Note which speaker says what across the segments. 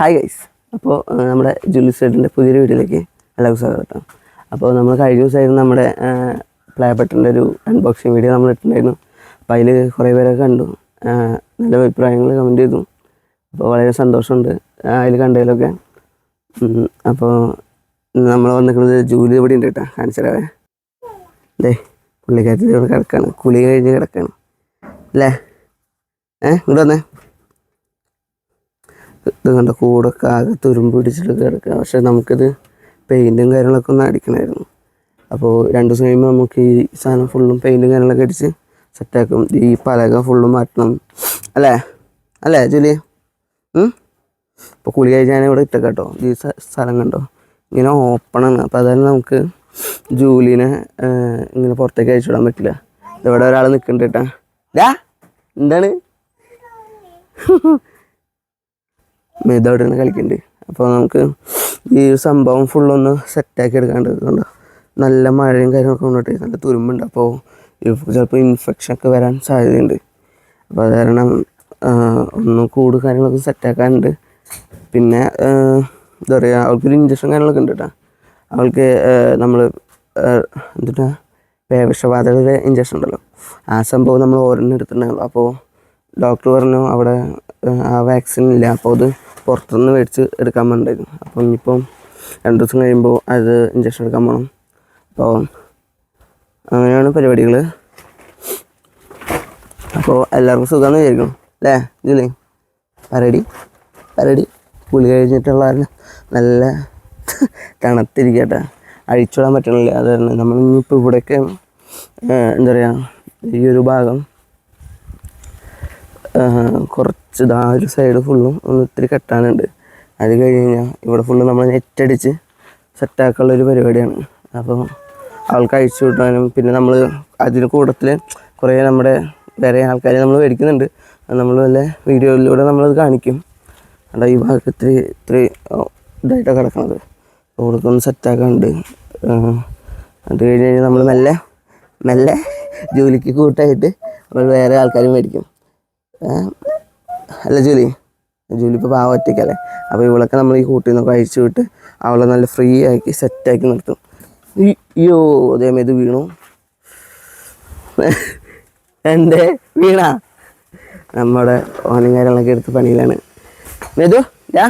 Speaker 1: Hi guys അപ്പോൾ നമ്മുടെ Julie സൈഡിന്റെ പുതിയൊരു വീഡിയോയിലേക്ക് എല്ലാവർക്കും സ്വാഗതം. അപ്പോൾ നമ്മൾ കഴിഞ്ഞ ദിവസമായിരുന്നു നമ്മുടെ പ്ലേ ബട്ടന്റെ ഒരു അൺബോക്സിങ് വീഡിയോ നമ്മൾ ഇട്ടിട്ടുണ്ടായിരുന്നു. അപ്പോൾ അതിൽ കുറേ പേരൊക്കെ കണ്ടു. നല്ല അഭിപ്രായങ്ങൾ കമന്റ് ചെയ്തു. അപ്പോൾ വളരെ സന്തോഷമുണ്ട് അതിൽ കണ്ടതിലൊക്കെ. അപ്പോൾ നമ്മൾ വന്നിരിക്കുന്നത് ജൂലി ഇവിടെ ഉണ്ട് കേട്ടോ കാണിച്ചതേ അല്ലേ പുള്ളിക്കാരത്തിൽ ഇവിടെ കിടക്കാണ്. കുളി കഴിഞ്ഞ് കിടക്കാണ്. അല്ലേ? ഏ ഇവിടെ വന്നേ. ഇത് കണ്ട കൂടൊക്കെ ആകെ തുരുമ്പ് പിടിച്ചിട്ട് കിടക്കുക പക്ഷേ നമുക്കിത് പെയിന്റും കാര്യങ്ങളൊക്കെ ഒന്ന് അടിക്കണമായിരുന്നു. അപ്പോൾ രണ്ട് ദിവസം കഴിയുമ്പോൾ നമുക്ക് ഈ സാധനം ഫുള്ളും പെയിന്റും കാര്യങ്ങളൊക്കെ അടിച്ച് സെറ്റാക്കും ഈ പലക ഫുള്ളും മാറ്റണം. അല്ലേ? അല്ലേ ജൂലി ഇപ്പോൾ കുളി കഴിഞ്ഞാൽ ഇവിടെ ഇട്ട കേട്ടോ. ഈ സ്ഥ- സ്ഥലം കണ്ടോ? ഇങ്ങനെ ഓപ്പണാണ് അപ്പോൾ അതായത് നമുക്ക് ജൂലിനെ ഇങ്ങനെ പുറത്തേക്ക് അയച്ചു വിടാൻ പറ്റില്ല. ഇവിടെ ഒരാൾ നിൽക്കുന്നുണ്ട് കേട്ടാ. എന്താണ് മേതോടെയാണ് കളിക്കുന്നുണ്ട് അപ്പോൾ നമുക്ക് ഈ സംഭവം ഫുള്ളൊന്ന് സെറ്റാക്കി എടുക്കാണ്ട് കണ്ടോ നല്ല മഴയും കാര്യങ്ങളൊക്കെ കൊണ്ടിട്ട് നല്ല തുരുമ്പുണ്ട്. അപ്പോൾ ചിലപ്പോൾ ഇൻഫെക്ഷൻ ഒക്കെ വരാൻ സാധ്യതയുണ്ട്. അപ്പോൾ അത് കാരണം ഒന്ന് കൂട് കാര്യങ്ങളൊക്കെ സെറ്റാക്കാനുണ്ട് പിന്നെ എന്താ പറയുക അവൾക്കൊരു ഇഞ്ചക്ഷൻ കാര്യങ്ങളൊക്കെ ഉണ്ട് കേട്ടോ അവൾക്ക് നമ്മൾ എന്തിട്ടാ പേവിഷബാധയുടെ ഇഞ്ചക്ഷൻ ഉണ്ടല്ലോ. ആ സംഭവം നമ്മൾ ഓരോന്നും അപ്പോൾ ഡോക്ടർ പറഞ്ഞു അവിടെ ആ വാക്സിൻ ഇല്ല. അപ്പോൾ അത് പുറത്തുനിന്ന് മേടിച്ച് എടുക്കാൻ പറഞ്ഞിരുന്നു അപ്പം ഇനിയിപ്പം രണ്ട് ദിവസം കഴിയുമ്പോൾ അത് ഇഞ്ചക്ഷൻ എടുക്കാൻ പോകണം അപ്പോൾ അങ്ങനെയാണ് പരിപാടികൾ അപ്പോൾ എല്ലാവർക്കും സുഖമെന്ന് വിചാരിക്കണം അല്ലേ? ഇതില്ലേ പരടി പരടി കുളി കഴിഞ്ഞിട്ടുള്ള നല്ല തണുത്തിരിക്കട്ടെ. അഴിച്ചുവിടാൻ പറ്റണില്ല. അത് തന്നെ. നമ്മൾ ഇനിയിപ്പോൾ ഇവിടെയൊക്കെ എന്താ പറയുക ഈ ഒരു ഭാഗം കുറച്ച് ഇതാ ഒരു സൈഡ് ഫുള്ളും ഒന്ന് ഇത്തിരി കെട്ടാനുണ്ട്. അത് കഴിഞ്ഞ് കഴിഞ്ഞാൽ ഇവിടെ ഫുള്ള് നമ്മൾ നെറ്റടിച്ച് സെറ്റാക്കാനുള്ള ഒരു പരിപാടിയാണ്. അപ്പോൾ അവൾക്ക് അഴിച്ചു വിട്ടാനും പിന്നെ നമ്മൾ അതിന് കൂടത്തിൽ കുറേ നമ്മുടെ വേറെ ആൾക്കാരെ നമ്മൾ മേടിക്കുന്നുണ്ട്. നമ്മൾ വല്ല വീഡിയോയിലൂടെ നമ്മളത് കാണിക്കും. അവിടെ ഈ ഭാഗത്ത് ഇത്തിരി ഇത്തിരി ഇതായിട്ടാണ് കിടക്കണത്. റോഡൊക്കെ സെറ്റാക്കാണ്ട് അത് കഴിഞ്ഞ് കഴിഞ്ഞാൽ നമ്മൾ മെല്ലെ മെല്ലെ ജോലിക്ക് കൂട്ടായിട്ട് നമ്മൾ വേറെ ആൾക്കാരും മേടിക്കും? അല്ല ജൂലി. ജൂലി ഇപ്പോൾ പാവ ഒറ്റയ്ക്കല്ലേ? അപ്പോൾ ഇവളൊക്കെ നമ്മൾ ഈ കൂട്ടിൽ നിന്നൊക്കെ അഴിച്ചു വിട്ട് അവളെ നല്ല ഫ്രീ ആക്കി സെറ്റാക്കി നിർത്തും. അയ്യോ അതേമേ ഇത് വീണു. എന്റെ വീണ? നമ്മുടെ ഓനും കാര്യങ്ങളൊക്കെ എടുത്ത് പണിയിലാണ്. മേതു ഞാ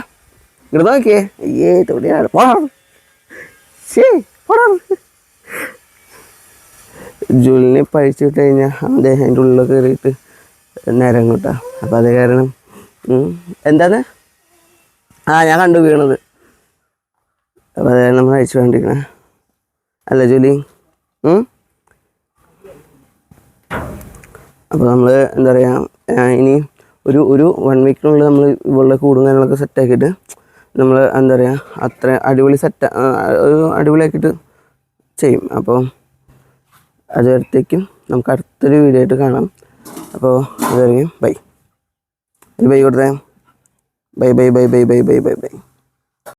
Speaker 1: ഇങ്ങോട്ട് നോക്കിയേ. അയ്യേ തൊടിയാണ് പോണം ശേ പോണം ജൂലിനെ പഴിച്ചു വിട്ട് കഴിഞ്ഞാൽ അതെ അതിന്റെ ഉള്ളിലൊക്കെ കയറിയിട്ട് നേരം കൂട്ടാ. അപ്പം അത് കാരണം എന്താണ് ആ ഞാൻ കണ്ടു വീണത്. അപ്പം അത് നമ്മൾ അയച്ചു വേണ്ടിക്കണേ അല്ല ജോലി. അപ്പോൾ നമ്മൾ എന്താ പറയുക ഇനി ഒരു ഒരു വൺ വീക്കിനുള്ളിൽ നമ്മൾ ഇവളുടെ കൂടും കാര്യങ്ങളൊക്കെ സെറ്റാക്കിയിട്ട് നമ്മൾ എന്താ പറയുക അത്ര അടിപൊളി സെറ്റ് ഒരു അടിപൊളിയാക്കിയിട്ട് ചെയ്യും. അപ്പോൾ അതുവരത്തേക്കും നമുക്ക് അടുത്തൊരു വീഡിയോ ആയിട്ട് കാണാം. അപ്പോൾ ഇതറിയും ബൈ. ബൈ കൊടുത്തേ. Bye bye bye bye bye bye bye bye.